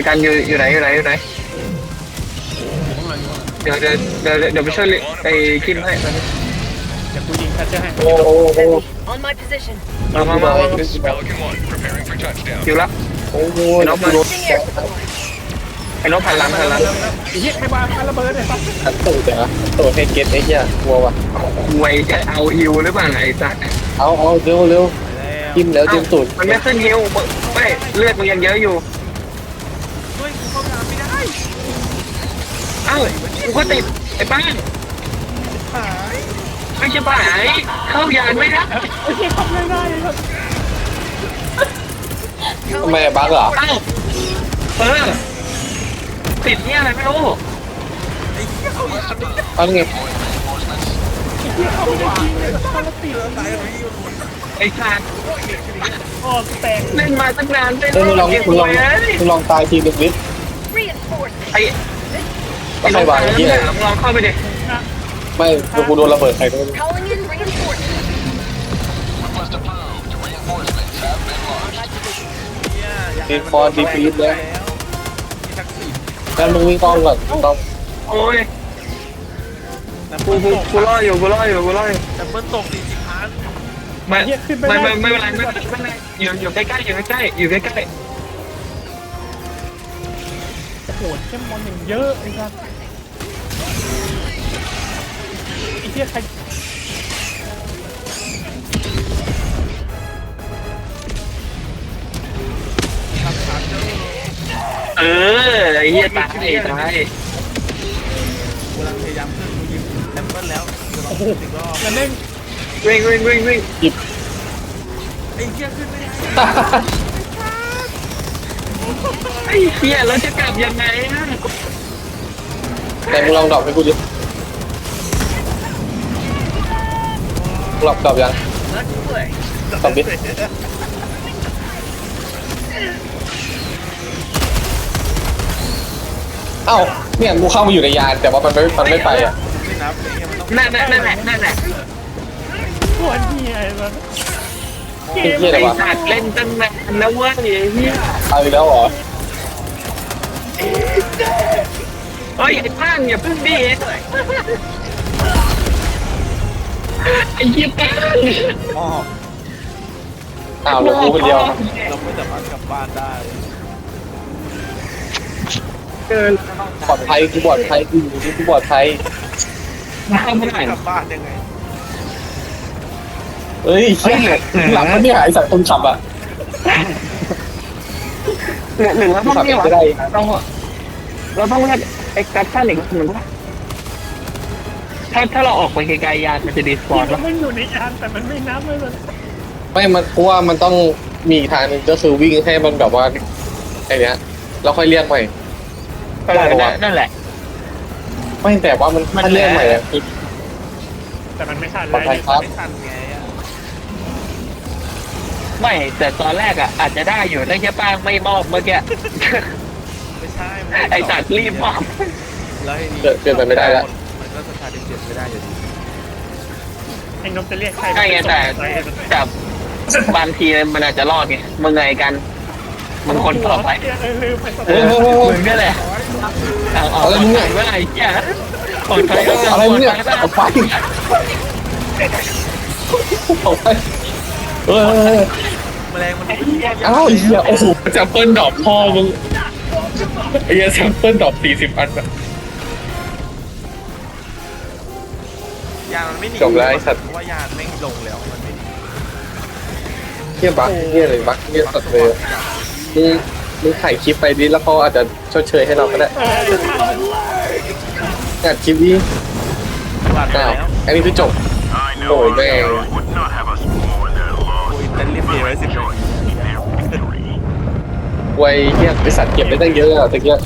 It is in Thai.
อ้กันอยู่อยู่ไหนอยู่ไหนอยู่ไหนอยู่ข้างหลังอยู่ข้างหลังเดี๋ยวเดี๋ยวเดี๋ยวเดี๋ยวไปช่วยไอ้คิมให้มาเดี๋ยวกูยิงแคชเชอร์ให้ โอ้โหโอ้โห On my position. มามามามา This is Pelican 1, preparing for touchdown. อยู่ละโอ้โหน้องมา Using air support. ไอ้น้องพันหลังพันหลังไอ้เหี้ยใครวางพันระเบิดเนี่ยสัตว์ขัดตูดเหรอตูดให้เก็ตไอ้เหี้ยกลัวว่ะควยจะเอาฮิวหรือเปล่าไอ้สัตว์เอาเอาเร็วเร็วแล้วจิ้มแล้วจิ้มตูดมันไม่ขึ้นฮิวไม่เลือดมันยังเยอะอยู่ ช่วยกูเข้างานไม่ได้ เอ้ากูก็ติดไอ้ป้าหายไม่ใช่ป้าหายเข้ายานไม่ได้ไอ้เหี้ยทำไม่ได้ครับทำไมบั๊กเหรอเอ้าเออติดเนี่ยอะไรไม่รู้ไอ้เหี้ยเขาอย่างนี้เอาไงไอ้เหี้ยเขาไม่ได้ยิงเลยเขาละติดตายเลยไอ้สัตว์อ๋อแตกเล่นมาตั้งนานไม่เออมึงลองเก็บมึงลไว้องเลยมึงลองตายทีนึงนิด Reinforcements. ไอ้ก็ใครวางไอ้เหี้ยลองเข้าไปดิไม่กูกูโดนระเบิดใครก็ไม่รู้ Calling in reinforcements. Request approved. Reinforcements have been launched. ดีฟอร์ดีฟีดแล้วมีทักษิณงั้นมึงวิ่งอ้อมก่อนต้องโอ้ยแต่กูเบิ้ลกูตกกูรออยู่กูรออยู่กูรออยู่แต่เบิ้ลตกสี่สิบพันไม่เหี้ยขึ้นไปไม่ได้ไม่ไม่เป็นไรไม่เป็นไรไม่เป็นไรอยู่อยู่ใกล้ๆอยู่ใกล้ๆอยู่ใกล้โอ้โหเข้มมอนอย่างเยอะไอ้สัสไอ้เหี้ยใครๆเออไอ้เหี้ยตายตายกำลังพยายามขึ้นกูยิงแอปเปิ้ลแล้วเดี๋ยวลองขึ้นอีกรอบแล้วเล่นวิ่งวิ่งวิ่งวิ่งไอ้เหี้ยขึ้นไม่ได้ ไอ้เหี้ยแล้วจะกลับยังไงนะแต่มึงลองดรอปให้กูดิดรอปดรอปยังดรอปดิเอ้าเนี่ยกูเข้ามาอยู่ในยานแต่ว่ามันไม่มันไม่ไปอะไม่นับไอ้เหี้ยมันต้องนั่นนั่นนั่นแหละนั่นแหละปวดเหี้ยไอ้สัสไอ้เหี้ยอะไรไอ้วะสัตว์เล่นตั้งนานแล้วเว้ยไอ้เหี้ย เอาอีกแล้วเหรอ ยไอ้ป้างอย่าพิ่งดีไอ้เหี้ยป้างอ๋ออ้าวเหลือกูคนเดียว เราไม่สามารถกลับบ้านได้ เกินปลอดภัยกูปลอดภัยกูอยู่ที่กูปลอดภัยเข้าไม่ได้กลับบ้านยังไงเฮ้ยเหี้ยหลังมันเนี่ยไอสัตว์คนขับอะหรือหรือว่าพวกนี้วะต้องเราต้องเลือก เอ็กซ์ตัชั่นอีกหนึ่งว่าถ้าถ้าเราออกไปไกลๆยานมันจะดีสปอร์ตมัวะนอยู่ในยานแต่มันไม่นับเลยมันไม่มันกูว่ามันต้องมีอีกทางหนึงก็คือวิ่งให้มันแบบว่าไอเนี้ยแล้วค่อยเรียกใหม่เออนั่นแหละ ไม่แต่ว่ามันมันถ้าเรียกใหม่อะคือแต่มันไม่ทันปลอดภัยครับไม่ทันไงอะไม่แต่ตอนแรกอะอาจจะได้อยู่ถ้าแค่ป้างไม่มอบเมื่อกี้ไม่ ใช่มันไอ้สัตว์รีบมอบแล้วไอ้นี่เกิดเกิดไปไม่ได้แล้วมันก็สถานที่เปลี่ยนไม่ได้อยู่ดีไอ้นกจะเรียกใครใช่ไงแต่แต่บางทีมันอาจจะรอดไงมึงไงกันมึงคนต่อไปเออลืมไปสเออมึงนี่แหละเอาเอาอะไรเนี่ยเมื่อไหร่แกคนไทยก็อะไรเนี่ยเอาไปเอาไปเออแมลงมันเอ้าไอ้เหี้ยโอ้โหแซมเปิลดอกพ่อมึง ไอ้เหี้ยแซมเปิลดอกสี่สิบอันแบบยานมันไม่หนีจบแล้วไอ้สัตว์ เพราะว่ายานไม่งลงแล้วมันไม่หนีเหี้ยบักเหี้ยเลยบักเหี้ยสัตว์เลยมึงมึงถ่ายคลิปไปดิแล้วเขาอาจจะชดเชยให้เราก็ได้อัดคลิปนี้วาดไปอ้าวแล้วอันนี้คือจบ I know Oh, our man. heroes would not have us more than โอ้ยแต่รีบเดียวไว้สิบนาที ไว้เนี่ยบริษัทเก็บได้ตั้งเยอะอะตะเกียบ